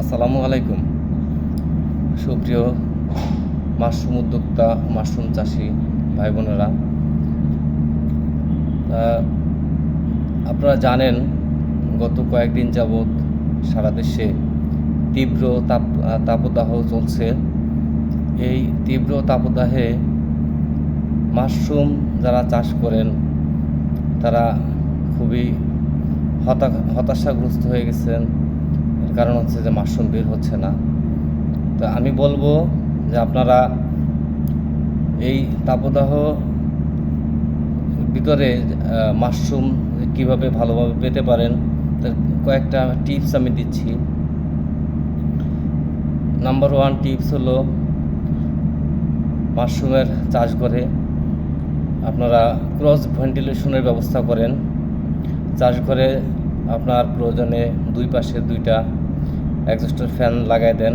আসসালামু আলাইকুম। সুপ্রিয় মাশরুম উদ্যোক্তা, মাশরুম চাষি ভাই বোনেরা আপনারা জানেন গত কয়েকদিন যাবৎ সারা দেশে তীব্র তাপ তাপদাহ চলছে। এই তীব্র তাপদাহে মাশরুম যারা চাষ করেন, তারা খুবই হতা হতাশাগ্রস্ত হয়ে গেছেন। কারণ হচ্ছে যে মাশরুম বের হচ্ছে না। তো আমি বলব যে আপনারা এই তাপদাহ ভিতরে মাশরুম কীভাবে ভালোভাবে পেতে পারেন, তার কয়েকটা টিপস আমি দিচ্ছি। নাম্বার ওয়ান টিপস হলো মাশরুমের চাষ করে আপনারা ক্রস ভেন্টিলেশনের ব্যবস্থা করেন। চাষ করে আপনার প্রয়োজনে দুই পাশে দুইটা একজস্টার ফ্যান লাগাই দেন।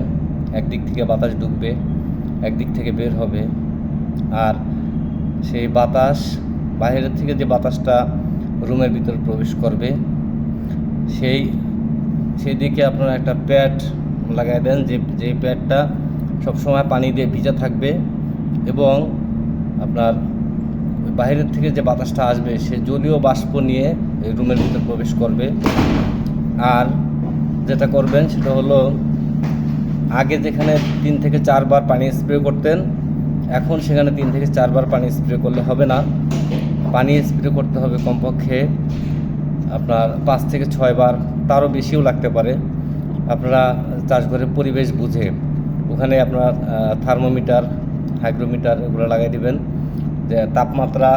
একদিক থেকে বাতাস ঢুকবে একদিক থেকে বের হবে। আর সেই বাতাস, বাইরের থেকে যে বাতাসটা রুমের ভিতর প্রবেশ করবে, সেই সেই দিকে আপনারা একটা প্যাড লাগাই দেন, যে যে প্যাডটা সবসময় পানি দিয়ে ভিজা থাকবে এবং আপনার বাইরের থেকে যে বাতাসটা আসবে, সে জলীয় বাষ্প নিয়ে রুমের ভিতর প্রবেশ করবে। আর যেটা করবেন সেটা হলো আগে যেখানে তিন থেকে চারবার পানি স্প্রে করতেন, এখন সেখানে তিন থেকে চারবার পানি স্প্রে করলে হবে না। পানি স্প্রে করতে হবে কমপক্ষে আপনার পাঁচ থেকে ছয়বার, তারও বেশিও লাগতে পারে। আপনারা চাষঘরের পরিবেশ বুঝে ওখানে আপনার থার্মোমিটার, হাইগ্রোমিটার এগুলো লাগাই দিবেন, যে তাপমাত্রা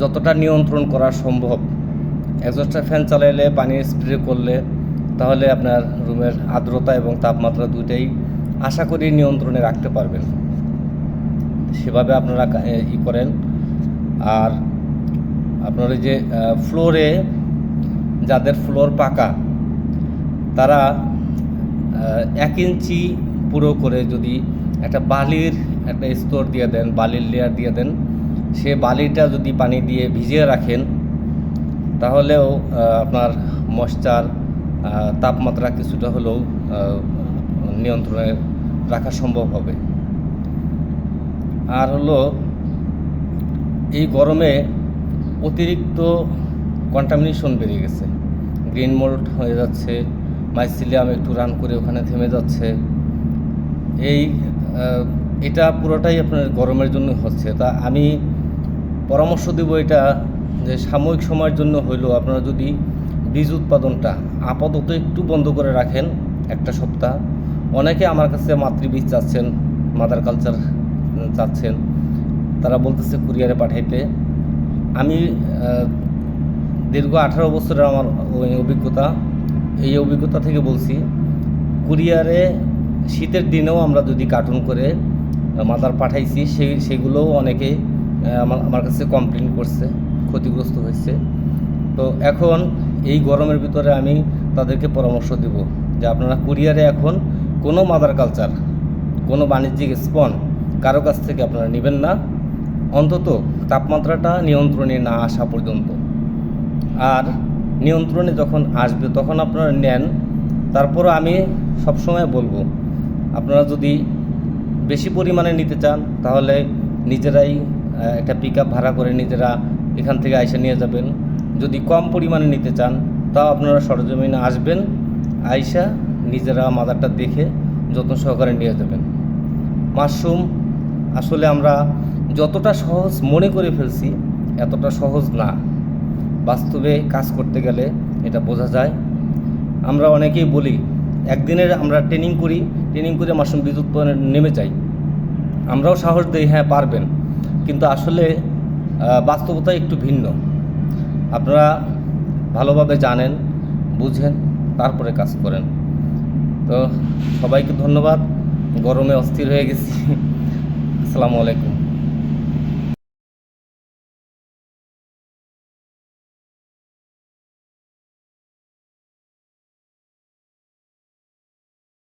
যতটা নিয়ন্ত্রণ করা সম্ভব। একজস্টার ফ্যান চালাইলে পানি স্প্রে করলে তাহলে আপনার রুমের আর্দ্রতা এবং তাপমাত্রা দুইটাই আশা করি নিয়ন্ত্রণে রাখতে পারবেন। সেভাবে আপনারা ই করেন। আর আপনার ওই যে ফ্লোরে যাদের ফ্লোর পাকা, তারা এক ইঞ্চি পুরো করে যদি একটা বালির একটা স্তর দিয়ে দেন, বালির লেয়ার দিয়ে দেন, সে বালিটা যদি পানি দিয়ে ভিজিয়ে রাখেন, তাহলেও আপনার ময়শ্চার তাপমাত্রা কিছুটা হলেও নিয়ন্ত্রণে রাখা সম্ভব হবে। আর হলো, এই গরমে অতিরিক্ত কন্টামিনেশন বেড়ে গেছে। গ্রিন মোল্ড হয়ে যাচ্ছে মাইসিলিয়াম একটু রান করে ওখানে থেমে যাচ্ছে। এই এটা পুরোটাই আপনার গরমের জন্য হচ্ছে। তা আমি পরামর্শ দেব এটা যে সাময়িক সময়ের জন্য হইলেও আপনারা যদি বীজ উৎপাদনটা আপাতত একটু বন্ধ করে রাখেন একটা সপ্তাহ। অনেকে আমার কাছে মাতৃবীজ চাচ্ছেন মাদার কালচার চাচ্ছেন। তারা বলতেছে কুরিয়ারে পাঠাইতে। আমি দীর্ঘ আঠারো বছরের আমার অভিজ্ঞতা, এই অভিজ্ঞতা থেকে বলছি, কুরিয়ারে শীতের দিনেও আমরা যদি কার্টুন করে মাদার পাঠাইছি, সেই, সেগুলোও অনেকে আমার আমার কাছে কমপ্লেন করছে, ক্ষতিগ্রস্ত হয়েছে। তো এখন এই গরমের ভিতরে আমি তাদেরকে পরামর্শ দেব যে আপনারা কুরিয়ারে এখন কোনো মাদার কালচার কোনো বাণিজ্যিক স্পন কারও কাছ থেকে আপনারা নেবেন না। অন্তত তাপমাত্রাটা নিয়ন্ত্রণে না আসা পর্যন্ত। আর নিয়ন্ত্রণে যখন আসবে, তখন আপনারা নেন। তারপরও আমি সবসময় বলব, আপনারা যদি বেশি পরিমাণে নিতে চান, তাহলে নিজেরাই একটা পিক ভাড়া করে নিজেরা এখান থেকে আইসা নিয়ে যাবেন। যদি কম পরিমাণে নিতে চান, তাও আপনারা সরজমিনে আসবেন, আইসা নিজেরা মাদারটা দেখে যত্ন সহকারে নিয়ে যাবেন। মাশরুম আসলে আমরা যতটা সহজ মনে করে ফেলছি, এতটা সহজ না। বাস্তবে কাজ করতে গেলে এটা বোঝা যায়। আমরা অনেকেই বলি, একদিনের আমরা ট্রেনিং করি ট্রেনিং করে মাশরুম বীজ উৎপাদনে নেমে যাই। আমরাও সাহস দিই হ্যাঁ পারবেন। কিন্তু আসলে বাস্তবতা একটু ভিন্ন। আপনারা ভালোভাবে জানেন, বুঝেন, তারপরে কাজ করেন। তো সবাইকে ধন্যবাদ। গরমে অস্থির হয়ে গেছি। আসসালামু আলাইকুম।